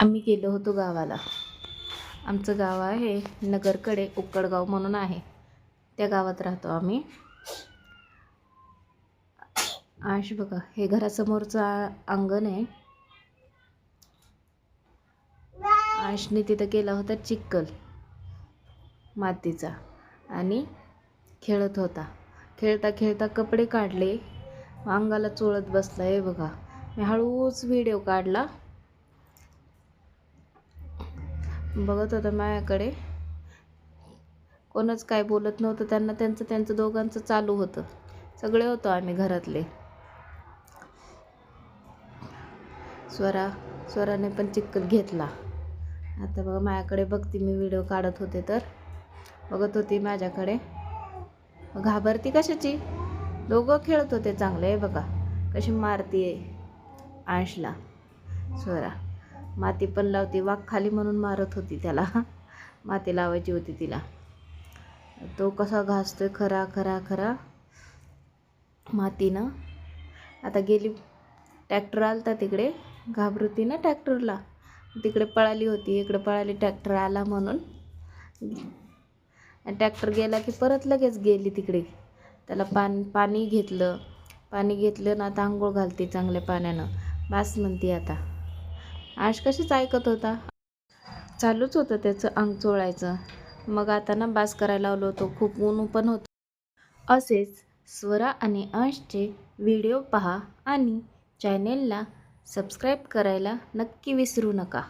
आम्ही गेलो होतो गावाला. आमचं गाव आहे नगरकडे उक्कडगाव म्हणून आहे. त्या गावात राहतो आम्ही. आश बघा हे घरासमोरचं अंगण आहे. आशने तिथं केला होता चिक्कल मातीचा आणि खेळत होता. खेळता खेळता कपडे काढले. अंगाला चोळत बसला हे बघा. मी हळूच व्हिडिओ काढला. बघत होता माझ्याकडे. कोणच काय बोलत नव्हतं. त्यांना त्यांचं त्यांचं दोघांचं चालू होतं. सगळे होतो आम्ही घरातले. स्वरा स्वराने पण चिक्कल घेतला. आता बघा माझ्याकडे बघते मी व्हिडिओ काढत होते तर. बघत होती माझ्याकडे. घाबरती कशाची? दोघं खेळत होते चांगले बघा. कशी मारती आहे आंशला स्वरा माती पण लावते वाघ खाली म्हणून मारत होती त्याला. माती लावायची होती तिला. तो कसा घासतोय खरा खरा खरा मातीनं. आता गेली ट्रॅक्टर आलता तिकडे घाबरती ना ट्रॅक्टरला. तिकडे पळाली होती इकडे पळाली ट्रॅक्टर आला म्हणून. ट्रॅक्टर गेला की परत लगेच गेली तिकडे. त्याला पान पाणी घेतलं. पाणी घेतलं ना आता आंघोळ घालते चांगल्या पाण्यानं. बास म्हणते आता. आश कशीच ऐकत होता? चालूच होतं त्याचं अंग चोळायचं. मग आता ना बास करायला लावलो होतो. खूप ऊन पण होतं. असेच स्वरा आणि अंशचे व्हिडिओ पहा आणि चॅनेलला सबस्क्राईब करायला नक्की विसरू नका.